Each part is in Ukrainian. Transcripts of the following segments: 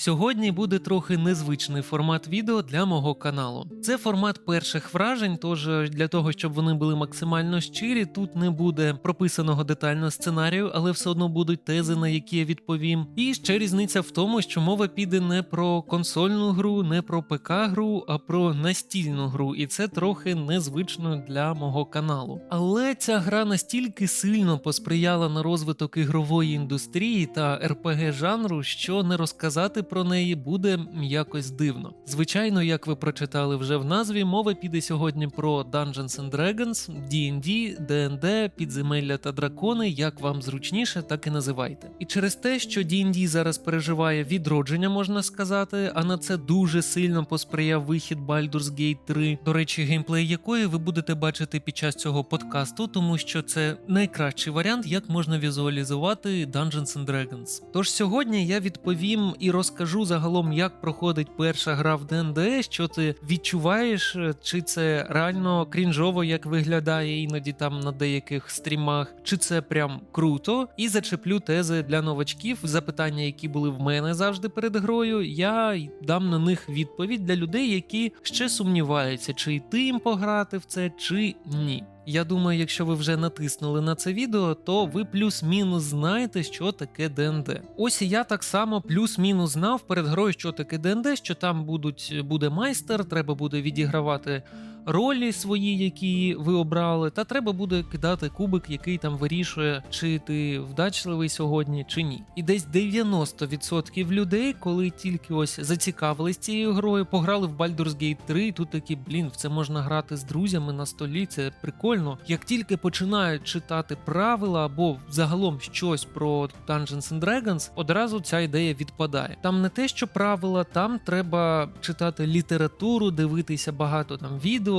Сьогодні буде трохи незвичний формат відео для мого каналу. Це формат перших вражень, тож е, для того, щоб вони були максимально щирі, тут не буде прописаного детального сценарію, але все одно будуть тези, на які я відповім. І ще різниця в тому, що мова піде не про консольну гру, не про ПК-гру, а про настільну гру, і це трохи незвично для мого каналу. Але ця гра настільки сильно посприяла на розвиток ігрової індустрії та РПГ жанру, що не розказати про неї буде якось дивно. Звичайно, як ви прочитали вже в назві, мова піде сьогодні про Dungeons and Dragons, D&D, D&D, підземелля та дракони, як вам зручніше, так і називайте. І через те, що D&D зараз переживає відродження, можна сказати, а на це дуже сильно посприяв вихід Baldur's Gate 3, до речі, геймплей якої ви будете бачити під час цього подкасту, тому що це найкращий варіант, як можна візуалізувати Dungeons and Dragons. Тож сьогодні я відповім і розкажу загалом, як проходить перша гра в ДНД, що ти відчуваєш, чи це реально крінжово, як виглядає іноді там на деяких стрімах, чи це прям круто, і зачеплю тези для новачків, запитання, які були в мене завжди перед грою. Я дам на них відповідь для людей, які ще сумніваються, чи йти їм пограти в це, чи ні. Я думаю, якщо ви вже натиснули на це відео, то ви плюс-мінус знаєте, що таке ДНД. Ось я так само плюс-мінус знав перед грою, що таке ДНД, що там будуть буде майстер, треба буде відігравати ролі свої, які ви обрали, та треба буде кидати кубик, який там вирішує, чи ти вдачливий сьогодні, чи ні. І десь 90% людей, коли тільки ось зацікавились цією грою, пограли в Baldur's Gate 3, і тут такі, блін, в це можна грати з друзями на столі, це прикольно. Як тільки починають читати правила або загалом щось про Dungeons and Dragons, одразу ця ідея відпадає. Там не те, що правила, там треба читати літературу, дивитися багато там відео.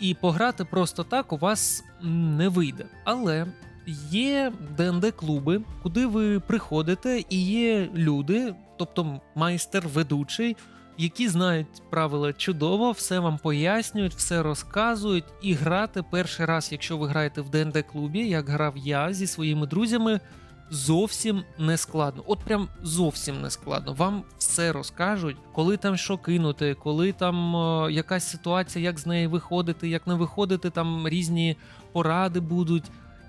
І пограти просто так у вас не вийде. Але є ДНД клуби, куди ви приходите, і є люди, тобто майстер, ведучий, які знають правила чудово, все вам пояснюють, все розказують. І грати перший раз, якщо ви граєте в ДНД клубі, як грав я зі своїми друзями. Зовсім не складно, от прям зовсім не складно. Вам все розкажуть, коли там що кинути, коли там е, якась ситуація, як з неї виходити, як не виходити, там різні поради будуть.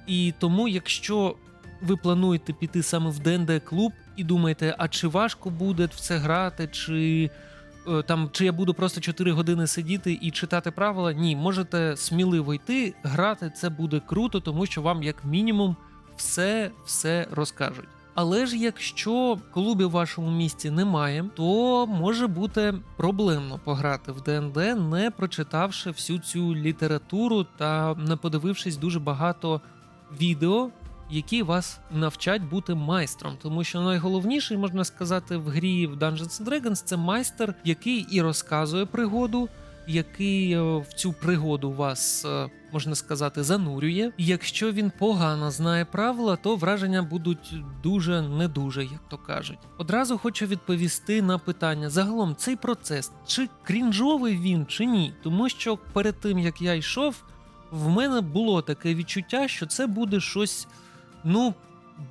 І тому, якщо ви плануєте піти саме в ДНД клуб і думаєте, а чи важко буде в це грати, чи е, там чи я буду просто 4 години сидіти і читати правила? Ні, можете сміливо йти, грати це буде круто, тому що вам як мінімум все все розкажуть. Але ж якщо клубів в вашому місті немає, то може бути проблемно пограти в ДНД, не прочитавши всю цю літературу та не подивившись дуже багато відео, які вас навчать бути майстром. Тому що найголовніший, можна сказати, в грі в Dungeons Dragons це майстер, який і розказує пригоду який е, в цю пригоду вас, е, можна сказати, занурює. Якщо він погано знає правила, то враження будуть дуже не дуже, як то кажуть. Одразу хочу відповісти на питання: загалом цей процес, чи крінжовий він, чи ні, тому що перед тим як я йшов, в мене було таке відчуття, що це буде щось, ну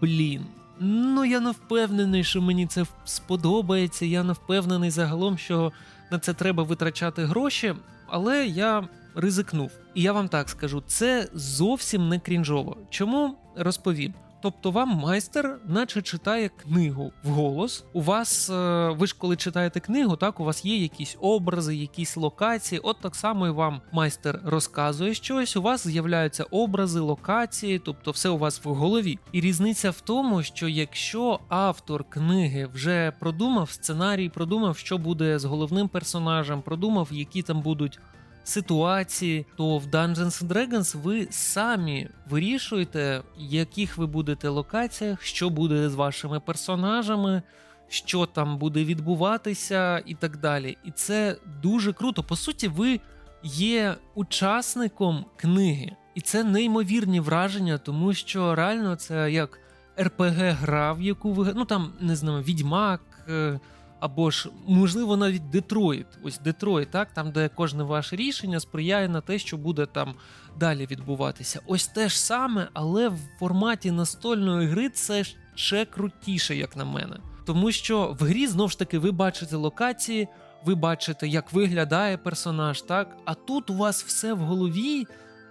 блін. Ну, я не впевнений, що мені це сподобається. Я не впевнений загалом, що на це треба витрачати гроші, але я ризикнув. І я вам так скажу: це зовсім не крінжово. Чому розповім? Тобто вам майстер, наче читає книгу вголос. У вас, е, ви ж коли читаєте книгу, так у вас є якісь образи, якісь локації. От так само і вам майстер розказує щось. У вас з'являються образи, локації, тобто все у вас в голові. І різниця в тому, що якщо автор книги вже продумав сценарій, продумав, що буде з головним персонажем, продумав, які там будуть ситуації, то в Dungeons Dragons ви самі вирішуєте, яких ви будете локаціях, що буде з вашими персонажами, що там буде відбуватися, і так далі. І це дуже круто. По суті, ви є учасником книги, і це неймовірні враження, тому що реально це як РПГ-гра, в яку ви ну там не знаю, відьмак. Або ж, можливо, навіть Детройт. Ось Детройт, так, там, де кожне ваше рішення сприяє на те, що буде там далі відбуватися. Ось те ж саме, але в форматі настольної гри це ще крутіше, як на мене. Тому що в грі знову ж таки ви бачите локації, ви бачите, як виглядає персонаж, так? А тут у вас все в голові.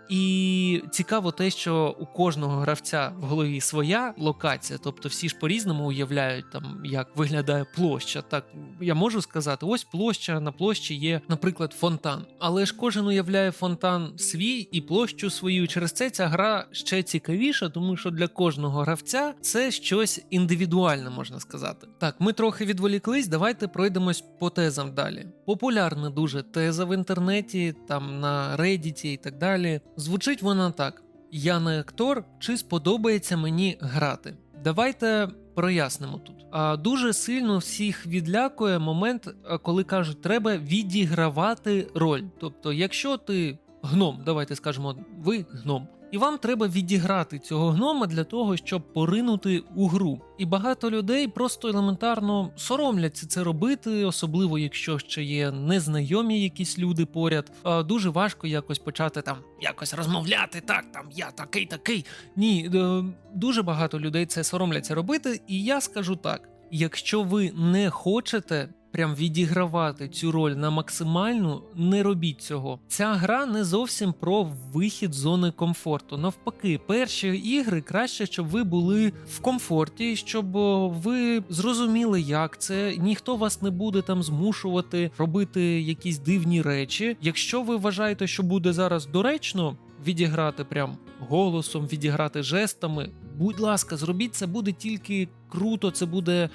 І цікаво те, що у кожного гравця в голові своя локація, тобто всі ж по-різному уявляють там, як виглядає площа. Так я можу сказати, ось площа на площі є, наприклад, фонтан. Але ж кожен уявляє фонтан свій і площу свою. Через це ця гра ще цікавіша, тому що для кожного гравця це щось індивідуальне, можна сказати. Так, ми трохи відволіклись. Давайте пройдемось по тезам далі. Популярна дуже теза в інтернеті, там на Reddit і так далі. Звучить вона так: я не актор, чи сподобається мені грати? Давайте прояснимо тут. А дуже сильно всіх відлякує момент, коли кажуть, треба відігравати роль. Тобто, якщо ти гном, давайте скажемо, ви гном. І вам треба відіграти цього гнома для того, щоб поринути у гру. І багато людей просто елементарно соромляться це робити, особливо якщо ще є незнайомі якісь люди поряд. А дуже важко якось почати там якось розмовляти. Так, там я такий, такий. Ні, е, дуже багато людей це соромляться робити. І я скажу так: якщо ви не хочете прям відігравати цю роль на максимальну, не робіть цього. Ця гра не зовсім про вихід з зони комфорту. Навпаки, перші ігри краще, щоб ви були в комфорті, щоб ви зрозуміли, як це. Ніхто вас не буде там змушувати робити якісь дивні речі. Якщо ви вважаєте, що буде зараз доречно. Відіграти прям голосом, відіграти жестами. Будь ласка, зробіть це буде тільки круто, це буде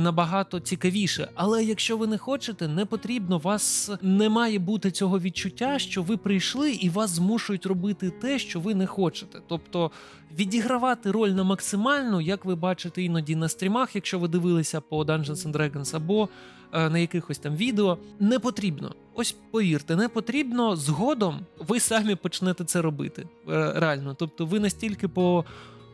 набагато цікавіше. Але якщо ви не хочете, не потрібно. Вас не має бути цього відчуття, що ви прийшли і вас змушують робити те, що ви не хочете. Тобто відігравати роль на максимальну, як ви бачите іноді на стрімах, якщо ви дивилися по Dungeons and Dragons або е, на якихось там відео, не потрібно. Ось повірте, не потрібно. Згодом ви самі почнете це робити. Е, реально, тобто, ви настільки по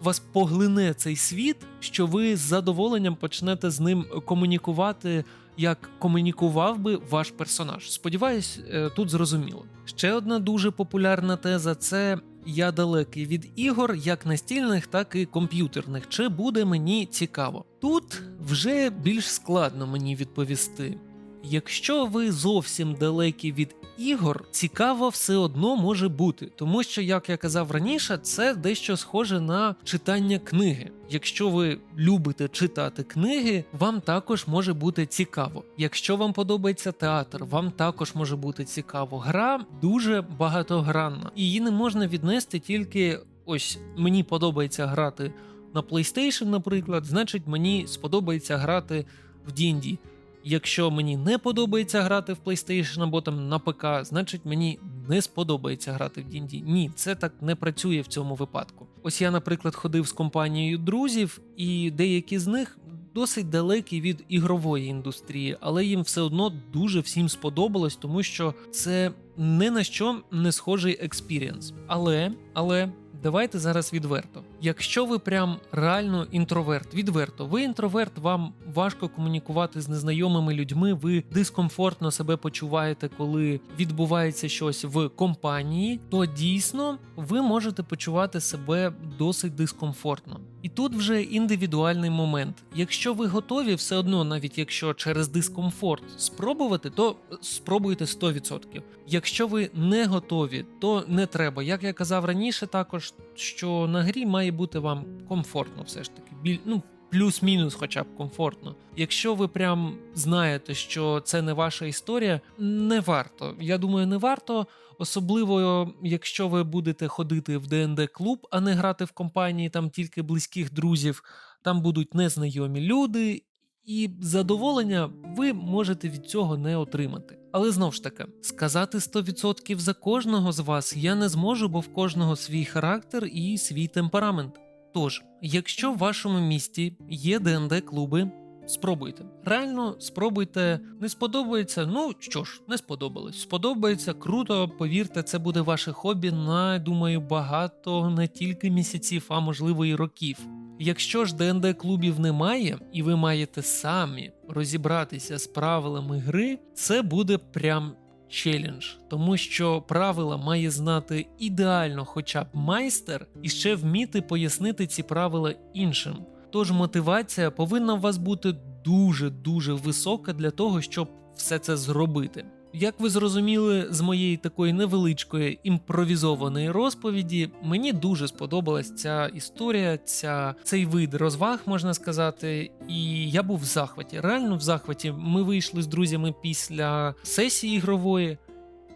вас поглине цей світ, що ви з задоволенням почнете з ним комунікувати, як комунікував би ваш персонаж. Сподіваюсь, е, тут зрозуміло. Ще одна дуже популярна теза це. Я далекий від ігор, як настільних, так і комп'ютерних. Чи буде мені цікаво? Тут вже більш складно мені відповісти. Якщо ви зовсім далекі від ігор, цікаво все одно може бути, тому що, як я казав раніше, це дещо схоже на читання книги. Якщо ви любите читати книги, вам також може бути цікаво. Якщо вам подобається театр, вам також може бути цікаво. Гра дуже багатогранна, її не можна віднести тільки ось мені подобається грати на PlayStation, наприклад, значить мені сподобається грати в D&D. Якщо мені не подобається грати в PlayStation або там на ПК, значить мені не сподобається грати в D&D. Ні, це так не працює в цьому випадку. Ось я, наприклад, ходив з компанією друзів, і деякі з них досить далекі від ігрової індустрії, але їм все одно дуже всім сподобалось, тому що це не на що не схожий експірієнс. Але, але. Давайте зараз відверто. Якщо ви прям реально інтроверт, відверто, ви інтроверт, вам важко комунікувати з незнайомими людьми, ви дискомфортно себе почуваєте, коли відбувається щось в компанії, то дійсно ви можете почувати себе досить дискомфортно. І тут вже індивідуальний момент. Якщо ви готові, все одно, навіть якщо через дискомфорт спробувати, то спробуйте 100%. Якщо ви не готові, то не треба. Як я казав раніше, також що на грі має бути вам комфортно, все ж таки. Біль, ну, плюс-мінус, хоча б комфортно. Якщо ви прям знаєте, що це не ваша історія, не варто. Я думаю, не варто. Особливо, якщо ви будете ходити в ДНД клуб, а не грати в компанії там тільки близьких друзів, там будуть незнайомі люди, і задоволення ви можете від цього не отримати. Але знову ж таки, сказати 100% за кожного з вас я не зможу, бо в кожного свій характер і свій темперамент. Тож, якщо в вашому місті є ДНД клуби, спробуйте. Реально спробуйте, не сподобається. Ну що ж, не сподобалось. Сподобається круто. Повірте, це буде ваше хобі на думаю багато не тільки місяців, а можливо і років. Якщо ж ДНД клубів немає, і ви маєте самі розібратися з правилами гри, це буде прям челендж, тому що правила має знати ідеально, хоча б майстер, і ще вміти пояснити ці правила іншим. Тож мотивація повинна у вас бути дуже дуже висока для того, щоб все це зробити. Як ви зрозуміли з моєї такої невеличкої імпровізованої розповіді, мені дуже сподобалась ця історія, ця, цей вид розваг, можна сказати, і я був в захваті. Реально в захваті. Ми вийшли з друзями після сесії ігрової,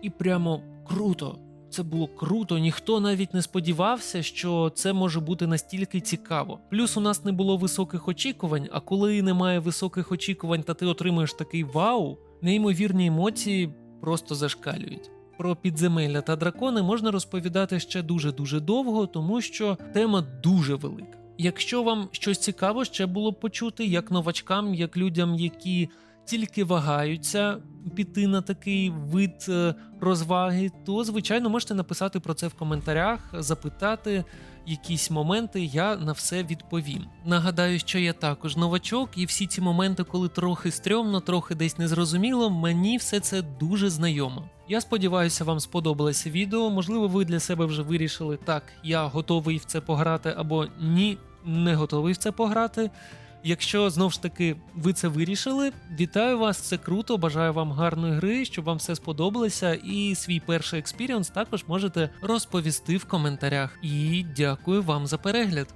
і прямо круто. Це було круто, ніхто навіть не сподівався, що це може бути настільки цікаво. Плюс у нас не було високих очікувань, а коли немає високих очікувань, та ти отримуєш такий вау, неймовірні емоції просто зашкалюють. Про підземелля та дракони можна розповідати ще дуже дуже довго, тому що тема дуже велика. Якщо вам щось цікаво ще було почути, як новачкам, як людям, які тільки вагаються піти на такий вид е, розваги, то звичайно можете написати про це в коментарях, запитати якісь моменти, я на все відповім. Нагадаю, що я також новачок, і всі ці моменти, коли трохи стрьомно, трохи десь незрозуміло, мені все це дуже знайомо. Я сподіваюся, вам сподобалося відео. Можливо, ви для себе вже вирішили, так, я готовий в це пограти, або ні, не готовий в це пограти. Якщо знову ж таки ви це вирішили, вітаю вас, це круто. Бажаю вам гарної гри, щоб вам все сподобалося, і свій перший експіріонс також можете розповісти в коментарях. І дякую вам за перегляд.